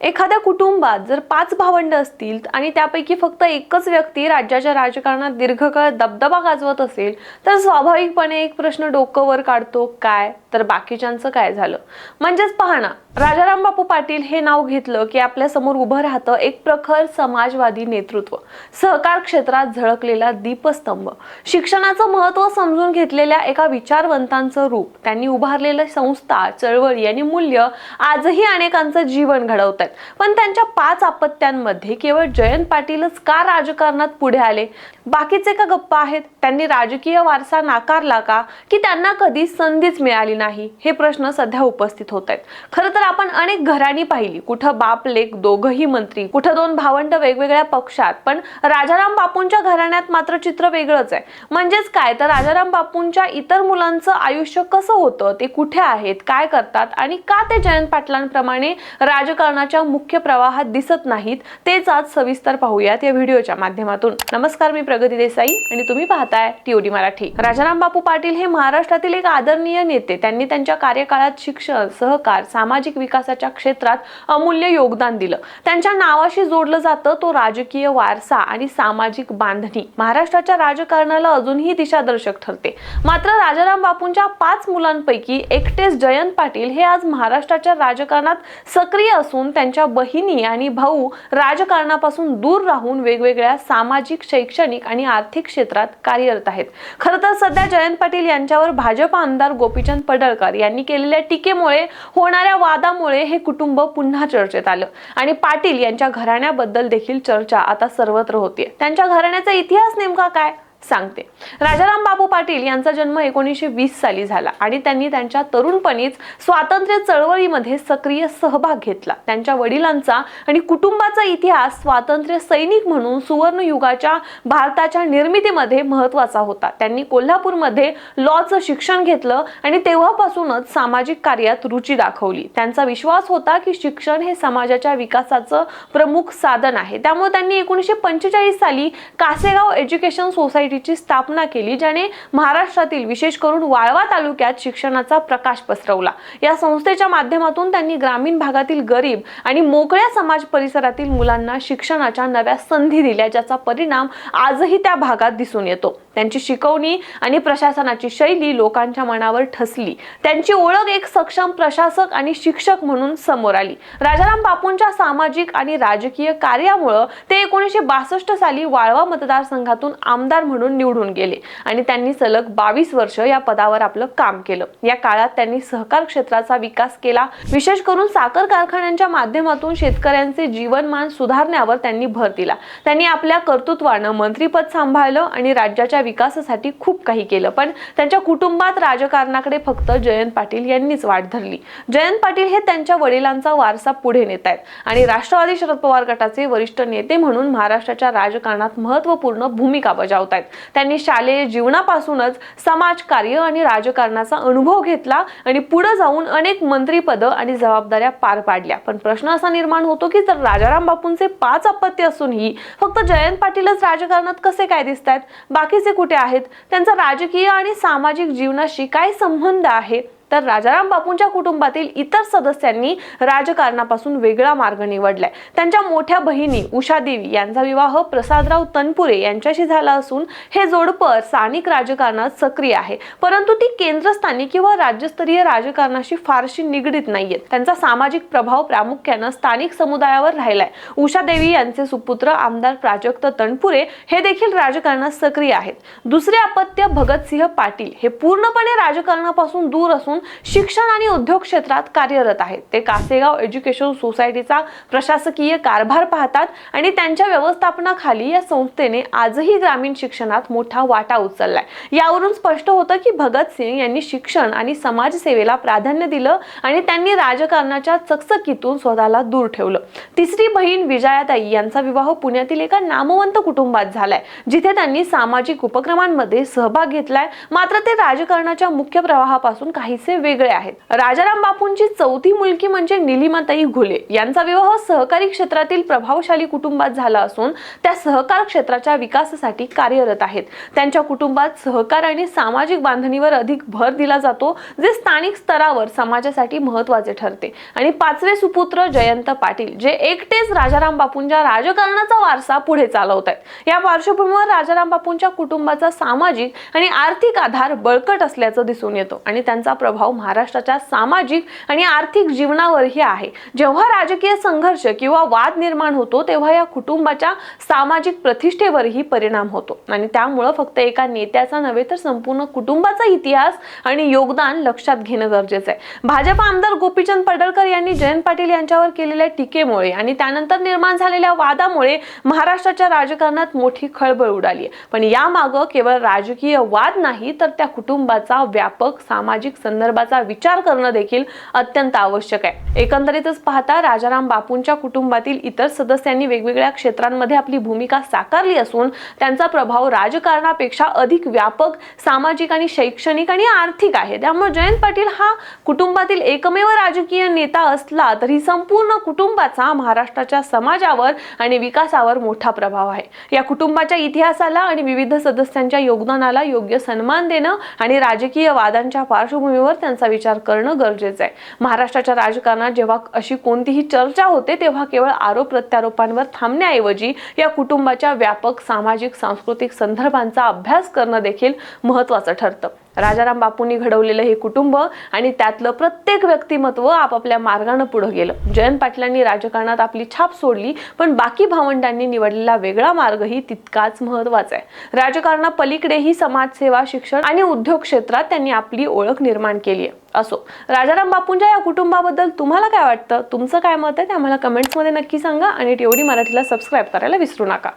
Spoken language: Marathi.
एखाद्या कुटुंबात जर पाच भावंड असतील आणि त्यापैकी फक्त एकच व्यक्ती राज्याच्या राजकारणात दीर्घकाळ दबदबा गाजवत असेल तर स्वाभाविकपणे एक प्रश्न डोकं वर काढतो काय? तर बाकीच्यांचं काय झालं? म्हणजेच पाहणा राजाराम बापू पाटील हे नाव घेतलं की आपल्यासमोर उभं राहतं एक प्रखर समाजवादी नेतृत्व. सहकार क्षेत्रात झळकलेला दीपस्तंभ. शिक्षणाचं महत्त्व समजून घेतलेल्या एका विचारवंतांचं रूप. त्यांनी उभारलेल्या संस्था चळवळी आणि मूल्य आजही अनेकांचं जीवन घडवत पण त्यांच्या पाच अपत्यांमध्ये केवळ जयंत पाटीलच का राजकारणात पुढे आले? बाकीचे का गप्पा आहेत? त्यांनी राजकीय वारसा नाकारला का? की त्यांना कधी संधीच मिळाली नाही? हे प्रश्न सध्या उपस्थित होत आहेत. खरं तर आपण अनेक घराणी पाहिली. कुठं बाप लेख दोघही मंत्री कुठं दोन भावंड वेगवेगळ्या पक्षात. पण राजाराम बापूंच्या घराण्यात मात्र चित्र वेगळंच आहे. म्हणजेच काय? तर राजाराम बापूंच्या इतर मुलांचं आयुष्य कसं होतं? ते कुठे आहेत? काय करतात? आणि का ते जयंत पाटलांप्रमाणे राजकारणाच्या मुख्य प्रवाहात दिसत नाहीत? तेच आज सविस्तर पाहूयात या व्हिडिओच्या माध्यमातून. नमस्कार मी प्रगती देसाई आणि तुम्ही पाहताय टीओडी मराठी. राजाराम बापू पाटील हे महाराष्ट्रातील एक आदरणीय नेते. त्यांनी त्यांच्या कार्यकाळात शिक्षण सहकार सामाजिक विकासाच्या क्षेत्रात अमूल्य योगदान दिलं. त्यांच्या नावाशी जोडलं जातं तो राजकीय वारसा आणि सामाजिक बांधणी. महाराष्ट्राच्या राजकारणाला अजूनही दिशादर्शक ठरते. मात्र राजाराम बापूंच्या पाच मुलांपैकी एकटेच जयंत पाटील हे आज महाराष्ट्राच्या राजकारणात सक्रिय असून त्यांच्या बहिणी आणि भाऊ राजकारणापासून दूर राहून वेगवेगळ्या सामाजिक शैक्षणिक आणि आर्थिक क्षेत्रात कार्यरत आहेत. खरं तर सध्या जयंत पाटील यांच्यावर भाजप आमदार गोपीचंद पडळकर यांनी केलेल्या टीकेमुळे होणाऱ्या वादामुळे हे कुटुंब पुन्हा चर्चेत आलं. आणि पाटील यांच्या घराण्याबद्दल देखील चर्चा आता सर्वत्र होतीये. त्यांच्या घराण्याचा इतिहास नेमका काय? सांगते. राजाराम बाबू पाटील यांचा जन्म एकोणीसशे वीस साली झाला आणि त्यांनी त्यांच्या तरुणपणीच स्वातंत्र्य चळवळीमध्ये सक्रिय सहभाग घेतला. त्यांच्या वडिलांचा आणि कुटुंबाचा इतिहास स्वातंत्र्य सैनिक म्हणून सुवर्ण युगाच्या भारताच्या निर्मितीमध्ये महत्त्वाचा होता. त्यांनी कोल्हापूरमध्ये लॉचं शिक्षण घेतलं आणि तेव्हापासूनच सामाजिक कार्यात रुची दाखवली. त्यांचा विश्वास होता की शिक्षण हे समाजाच्या विकासाचं प्रमुख साधन आहे. त्यामुळे त्यांनी एकोणीसशे पंचेचाळीस साली कासेगाव एज्युकेशन सोसायटी सोसायटीची स्थापना केली ज्याने महाराष्ट्रातील विशेष करून वाळवा तालुक्यात शिक्षणाचा प्रकाश पसरवला. या संस्थेच्या माध्यमातून त्यांनी ग्रामीण भागातील गरीब आणि मोकळ्या समाज परिसरातील मुलांना शिक्षणाच्या नव्या संधी दिल्या ज्याचा परिणाम आजही त्या भागात दिसून येतो. त्यांची शिकवणी आणि प्रशासनाची शैली लोकांच्या मनावर ठसली. त्यांची ओळख एक सक्षम प्रशासक आणि शिक्षक म्हणून समोर आली. राजाराम बापूंच्या सामाजिक आणि राजकीय कार्यामुळं ते एकोणीसशे बासष्ट साली वाळवा मतदारसंघातून आमदार म्हणून निवडून गेले आणि त्यांनी सलग बावीस वर्ष या पदावर आपलं काम केलं. या काळात त्यांनी सहकार क्षेत्राचा विकास केला. विशेष करून साखर कारखान्यांच्या माध्यमातून शेतकऱ्यांचे जीवनमान सुधारण्यावर त्यांनी भर दिला. त्यांनी आपल्या कर्तृत्वानं मंत्रीपद सांभाळलं आणि राज्याच्या विकासासाठी खूप काही केलं. पण त्यांच्या कुटुंबात राजकारणाकडे फक्त जयंत पाटील यांनीच वाट धरली. जयंत पाटील हे त्यांच्या वडिलांचा वारसा पुढे नेत आहेत. आणि राष्ट्रवादी शरद पवार गटाचे वरिष्ठ नेते म्हणून महाराष्ट्राच्या राजकारणात महत्त्वपूर्ण भूमिका बजावत आहेत. त्यांनी शालेय जीवनापासूनच समाजकार्य आणि राजकारणाचा अनुभव घेतला आणि पुढे जाऊन अनेक मंत्रीपदं आणि जबाबदाऱ्या पार पाडल्या. पण प्रश्न असा निर्माण होतो की जर राजाराम बापूंचे पाच अपत्य असूनही फक्त जयंत पाटीलच राजकारणात कसे काय दिसत आहेत? बाकीचे कुठे आहेत? त्यांचा राजकीय आणि सामाजिक जीवनाशी काय संबंध आहे? तर राजाराम बापूंच्या कुटुंबातील इतर सदस्यांनी राजकारणापासून वेगळा मार्ग निवडलाय. त्यांच्या मोठ्या बहिणी उषा देवी यांचा विवाह प्रसादराव तनपुरे यांच्याशी झाला असून हे जोडपं स्थानिक राजकारणात सक्रिय आहे. परंतु ती केंद्रस्थानी किंवा राज्यस्तरीय राजकारणाशी फारशी निगडीत नाहीयेत. त्यांचा सामाजिक प्रभाव प्रामुख्यानं स्थानिक समुदायावर राहिलाय. उषा देवी यांचे सुपुत्र आमदार प्राजक्त तनपुरे हे देखील राजकारणात सक्रिय आहेत. दुसरे अपत्य भगतसिंह पाटील हे पूर्णपणे राजकारणापासून दूर असून शिक्षण आणि उद्योग क्षेत्रात कार्यरत आहेत. ते कासेगाव एज्युकेशन सोसायटीचा प्रशासकीय कारभार पाहतात आणि त्यांच्या व्यवस्थापनाखाली या संस्थेने आजही ग्रामीण शिक्षणात मोठा वाटा उचललाय. यावरून स्पष्ट होतं की भगतसिंग यांनी शिक्षण आणि समाजसेवेला प्राधान्य दिलं आणि त्यांनी राजकारणाच्या चकचकीतून स्वतःला दूर ठेवलं. तिसरी बहीण विजयाताई यांचा विवाह पुण्यातील एका नामवंत कुटुंबात झालाय जिथे त्यांनी सामाजिक उपक्रमांमध्ये सहभाग घेतलाय. मात्र ते राजकारणाच्या मुख्य प्रवाहापासून काहीच थोडेसे वेगळे आहेत. राजाराम बापूंची चौथी मुलगी म्हणजे निलिमाताई घुले. यांचा विवाह सहकारी क्षेत्रातील प्रभावशाली कुटुंबात झाला असून त्या सहकार क्षेत्राच्या विकासासाठी कार्यरत आहेत. त्यांच्या कुटुंबात सहकार आणि सामाजिक बांधणीवर अधिक भर दिला जातो जे स्थानिक स्तरावर समाजासाठी महत्त्वाचे ठरते. आणि पाचवे सुपुत्र जयंत पाटील जे एकटेच राजाराम बापूंच्या राजकारणाचा वारसा पुढे चालवत आहेत या पार्श्वभूमीवर राजाराम बापूंच्या कुटुंबाचा सामाजिक आणि आर्थिक आधार बळकट असल्याचं दिसून येतो आणि त्यांचा प्रभाव महाराष्ट्राच्या सामाजिक आणि आर्थिक जीवनावरही आहे. जेव्हा राजकीय संघर्ष किंवा वाद निर्माण होतो तेव्हा या कुटुंबाच्या सामाजिक प्रतिष्ठेवरही परिणाम होतो. आणि त्यामुळं फक्त एका नेत्याचा नव्हे तर संपूर्ण कुटुंबाचा इतिहास आणि योगदान लक्षात घेणं गरजेचं आहे. भाजप आमदार गोपीचंद पडळकर यांनी जयंत पाटील यांच्यावर केलेल्या टीकेमुळे आणि त्यानंतर निर्माण झालेल्या वादामुळे महाराष्ट्राच्या राजकारणात मोठी खळबळ उडाली पण यामागं केवळ राजकीय वाद नाही तर त्या कुटुंबाचा व्यापक सामाजिक संदर्भाचा विचार करणं देखील अत्यंत आवश्यक आहे. एकंदरीतच पाहता राजाराम बापूंच्या कुटुंबातील इतर सदस्यांनी वेगवेगळ्या क्षेत्रांमध्ये आपली भूमिका साकारली असून त्यांचा प्रभाव राजकारणापेक्षा अधिक व्यापक सामाजिक आणि शैक्षणिक आणि आर्थिक आहे. त्यामुळे जयंत पाटील हा कुटुंबातील एकमेव राजकीय नेता असला तरी संपूर्ण कुटुंबाचा महाराष्ट्राच्या समाजावर आणि विकासावर मोठा प्रभाव आहे. या कुटुंबाच्या इतिहासाला आणि विविध सदस्यांच्या योगदानाला योग्य सन्मान देणं आणि राजकीय वादांच्या पार्श्वभूमीवर त्यांचा विचार करणं गरजेचं आहे. महाराष्ट्राच्या राजकारणात जेव्हा अशी कोणतीही चर्चा होते तेव्हा केवळ आरोप प्रत्यारोपांवर थांबण्याऐवजी या कुटुंबाच्या व्यापक सामाजिक सांस्कृतिक संदर्भांचा अभ्यास करणं देखील महत्त्वाचं ठरतं. राजाराम बापूंनी घडवलेलं हे कुटुंब आणि त्यातलं प्रत्येक व्यक्तिमत्व आपापल्या मार्गानं पुढे गेलं. जयंत पाटलांनी राजकारणात आपली छाप सोडली पण बाकी भावंडांनी निवडलेला वेगळा मार्गही तितकाच महत्त्वाचा आहे. राजकारणापलीकडेही समाजसेवा शिक्षण आणि उद्योग क्षेत्रात त्यांनी आपली ओळख निर्माण केली आहे. असो राजाराम बापूंच्या या कुटुंबाबद्दल तुम्हाला काय वाटतं? तुमचं काय मत आहे? ते आम्हाला कमेंट्समध्ये नक्की सांगा आणि टीओडी मराठीला सबस्क्राईब करायला विसरू नका.